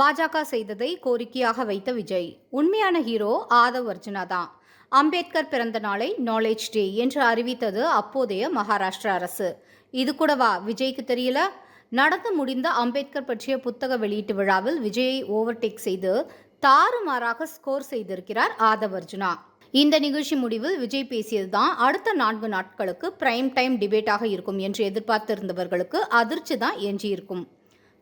பாஜக செய்ததை கோரிக்கையாக வைத்த விஜய். உண்மையான ஹீரோ ஆதவ் அர்ஜுனா தான். அம்பேத்கர் பிறந்த நாளை நாலேஜ் டே என்று அறிவித்தது அப்போதைய மகாராஷ்டிரா அரசு. இது கூடவா? விஜய்க்கு தெரியல. நடந்து முடிந்த அம்பேத்கர் பற்றிய புத்தக வெளியீட்டு விழாவில் விஜயை ஓவர்டேக் செய்து தாறுமாறாக ஸ்கோர் செய்திருக்கிறார் ஆதவ் அர்ஜுனா. இந்த நிகழ்ச்சி முடிவில் விஜய் பேசியதுதான் அடுத்த நான்கு நாட்களுக்கு பிரைம் டைம் டிபேட்டாக இருக்கும் என்று எதிர்பார்த்திருந்தவர்களுக்கு அதிர்ச்சி தான் எஞ்சியிருக்கும்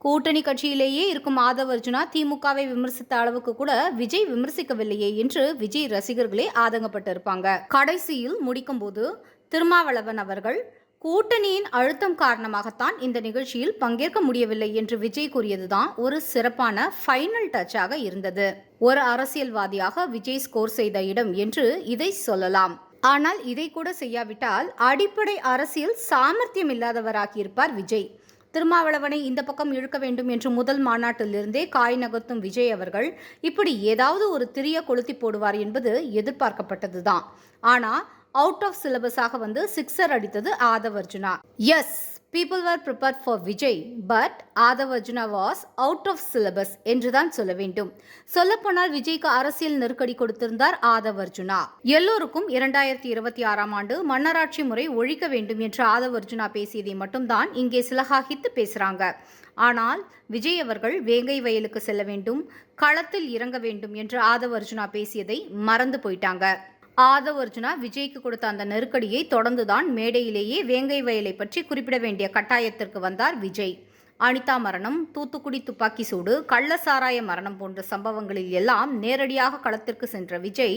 கூட்டணி கட்சியிலேயே இருக்கும் மாதவர்ஜுனா அர்ஜுனா திமுகவை விமர்சித்த அளவுக்கு கூட விஜய் விமர்சிக்கவில்லையே என்று விஜய் ரசிகர்களே ஆதங்கப்பட்டிருப்பாங்க. கடைசியில் முடிக்கும்போது திருமாவளவன் அவர்கள் கூட்டணியின் அழுத்தம் காரணமாகத்தான் இந்த நிகழ்ச்சியில் பங்கேற்க முடியவில்லை என்று விஜய் கூறியதுதான் ஒரு சிறப்பான ஃபைனல் டச்சாக இருந்தது. ஒரு அரசியல்வாதியாக விஜய் ஸ்கோர் செய்த இடம் என்று இதை சொல்லலாம். ஆனால் இதை கூட செய்யாவிட்டால் அடிப்படை அரசியல் சாமர்த்தியம் இல்லாதவராகியிருப்பார் விஜய். திருமாவளவனை இந்த பக்கம் இழுக்க வேண்டும் என்று முதல் மாநாட்டிலிருந்தே காய் நகர்த்தும் விஜய் அவர்கள் இப்படி ஏதாவது ஒரு திரிய கொளுத்தி போடுவார் என்பது எதிர்பார்க்கப்பட்டதுதான். ஆனால் அவுட் ஆஃப் சிலபஸாக வந்து சிக்ஸர் அடித்தது Aadhav Arjuna as people are prepare for Vijay but Aadhav Arjuna was out of syllabus என்றுதான் சொல்ல வேண்டும். சொல்லப்போனால் விஜய்க்கு அரசியல் நெருக்கடி கொடுத்திருந்தார் ஆதவ் அர்ஜுனா எல்லோருக்கும் இரண்டாயிரத்தி இருபத்தி ஆறாம் ஆண்டு மன்னராட்சி முறை ஒழிக்க வேண்டும் என்று ஆதவ் அர்ஜுனா பேசியதை மட்டும்தான் இங்கே சிலகாகித்து பேசுறாங்க. ஆனால் விஜய் அவர்கள் வேங்கை வயலுக்கு செல்ல வேண்டும் களத்தில் இறங்க வேண்டும் என்று ஆதவ் அர்ஜுனா பேசியதை மறந்து போயிட்டாங்க. ஆதவ் அர்ஜுனா விஜய்க்கு கொடுத்த அந்த நெருக்கடியை தொடர்ந்துதான் மேடையிலேயே வேங்கை வயலை பற்றி குறிப்பிட வேண்டிய கட்டாயத்திற்கு வந்தார் விஜய். அனிதா மரணம் தூத்துக்குடி துப்பாக்கி சூடு கள்ளசாராய மரணம் போன்ற சம்பவங்களில் எல்லாம் நேரடியாக களத்திற்கு சென்ற விஜய்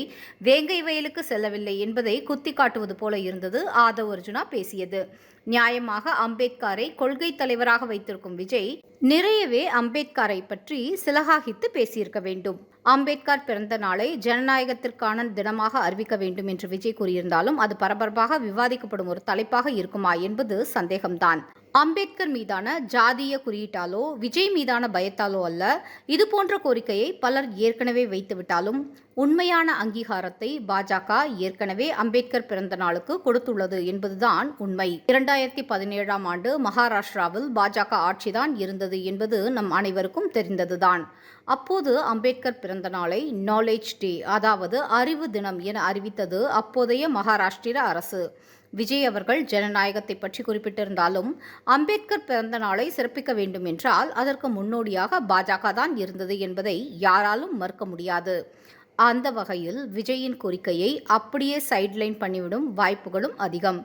வேங்கை வயலுக்கு செல்லவில்லை என்பதை குத்தி காட்டுவது போல இருந்தது. ஆதவ் அர்ஜுனா பேசியது. நியாயமாக அம்பேத்கரை கொள்கை தலைவராக வைத்திருக்கும் விஜய் நிறையவே அம்பேத்கரை பற்றி சிலகாகித்து பேசியிருக்க வேண்டும். அம்பேத்கர் பிறந்த நாளை ஜனநாயகத்திற்கான தினமாக அறிவிக்க வேண்டும் என்று விஜய் கூறியிருந்தாலும் அது பரபரப்பாக விவாதிக்கப்படும் ஒரு தலைப்பாக இருக்குமா என்பது சந்தேகம்தான். அம்பேத்கர் மீதான ஜாதிய குறியீட்டாலோ விஜய் மீதான பயத்தாலோ அல்ல இது போன்ற கோரிக்கையை பலர் ஏற்கனவே வைத்துவிட்டாலும் உண்மையான அங்கீகாரத்தை பாஜக ஏற்கனவே அம்பேத்கர் பிறந்த நாளுக்கு கொடுத்துள்ளது என்பதுதான் உண்மை. இரண்டாயிரத்தி பதினேழாம் ஆண்டு மகாராஷ்டிராவில் பாஜக ஆட்சிதான் இருந்தது என்பது நம் அனைவருக்கும் தெரிந்ததுதான். அப்போது அம்பேத்கர் பிறந்த நாளை நாலேஜ் டே அதாவது அறிவு தினம் என அறிவித்தது அப்போதைய மகாராஷ்டிர அரசு. விஜய் அவர்கள் ஜனநாயகத்தை பற்றி குறிப்பிட்டிருந்தாலும் அம்பேத்கர் பிறந்த நாளை சிறப்பிக்க வேண்டும் என்றால் அதற்கு முன்னோடியாக பாஜக தான் இருந்தது என்பதை யாராலும் மறுக்க முடியாது. அந்த வகையில் விஜயின் கோரிக்கையை அப்படியே சைட்லைன் பண்ணிவிடும் வாய்ப்புகளும் அதிகம்.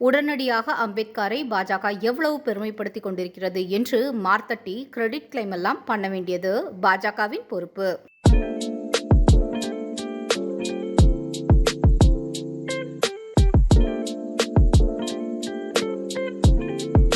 உடனடியாக அம்பேத்கரை பாஜக எவ்வளவு பெருமைப்படுத்தி கொண்டிருக்கிறது என்று மார்த்தட்டி கிரெடிட் கிளைம் எல்லாம் பண்ண வேண்டியது பாஜகவின் பொறுப்பு.